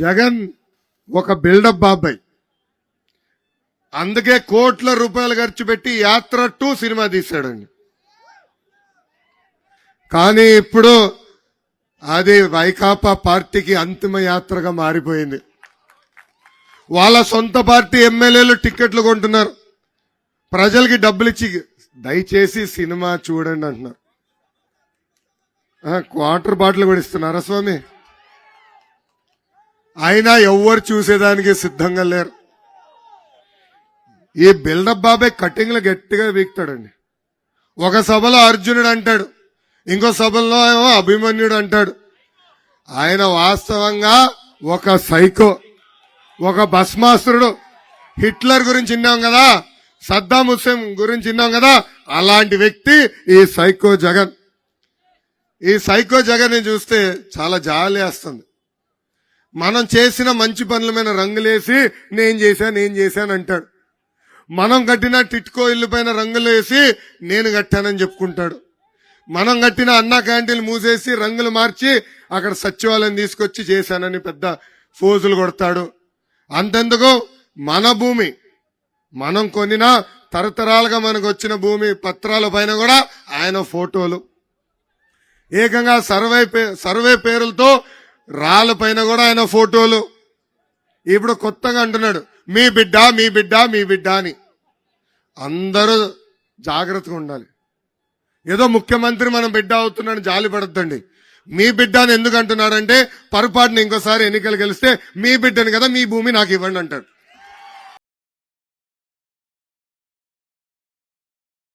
జగన్ ఒక బిల్డప్ బాబాయ్. అందుకే కోట్ల రూపాయలు ఖర్చు పెట్టి యాత్ర టూ సినిమా తీశాడండి. కానీ ఇప్పుడు అది వైకాపా పార్టీకి అంతిమ యాత్రగా మారిపోయింది. వాళ్ళ సొంత పార్టీ ఎమ్మెల్యేలు టిక్కెట్లు కొంటున్నారు. ప్రజలకి డబ్బులు ఇచ్చి దయచేసి సినిమా చూడండి అంటున్నారు. క్వార్టర్ బాటిల్ కూడా ఇస్తున్నారా స్వామి? అయినా ఎవ్వరు చూసేదానికి సిద్ధంగా లేరు. ఈ బిల్డప్ బాబాయ్ కటింగ్లు గట్టిగా వీక్తాడండి. ఒక సభలో అర్జునుడు అంటాడు ఇంకో సభలో ఏమో అభిమన్యుడు అంటాడు. ఆయన వాస్తవంగా ఒక సైకో ఒక భస్మాసురుడు. హిట్లర్ గురించి విన్నాం కదా సద్దాం హుస్సేన్ గురించి విన్నాం కదా అలాంటి వ్యక్తి ఈ సైకో జగన్. ఈ సైకో జగన్ చూస్తే చాలా జాలి వేస్తుంది. మనం చేసిన మంచి పనుల మీద రంగులేసి నేను చేశాను నేను చేశాను అంటాడు. మనం కట్టిన టిట్కో ఇల్లు పైన రంగులు వేసి నేను కట్టానని చెప్పుకుంటాడు. మనం కట్టిన అన్నా క్యాంటీన్లు మూసేసి రంగులు మార్చి అక్కడ సచివాలయం తీసుకొచ్చి చేశానని పెద్ద ఫోజులు కొడతాడు. అంతెందుకు? మన భూమి. మనం కొనిన తరతరాలుగా మనకు వచ్చిన భూమి పత్రాల పైన కూడా ఆయన ఫోటోలు. ఏకంగా సర్వే పే- సర్వే పేరులతో రాళ్ళ పైన కూడా ఆయన ఫోటోలు. ఇప్పుడు కొత్తగా అంటున్నాడు మీ బిడ్డ మీ బిడ్డ మీ బిడ్డ అని. అందరూ జాగ్రత్తగా ఉండాలి. ఏదో ముఖ్యమంత్రి మనం బిడ్డ అవుతున్నాను జాలి పడద్దండి. మీ బిడ్డ అని ఎందుకు అంటున్నాడంటే పొరపాటున ఇంకోసారి ఎన్నికలు గెలిస్తే మీ బిడ్డని కదా మీ భూమి నాకు ఇవ్వండి అంటాడు.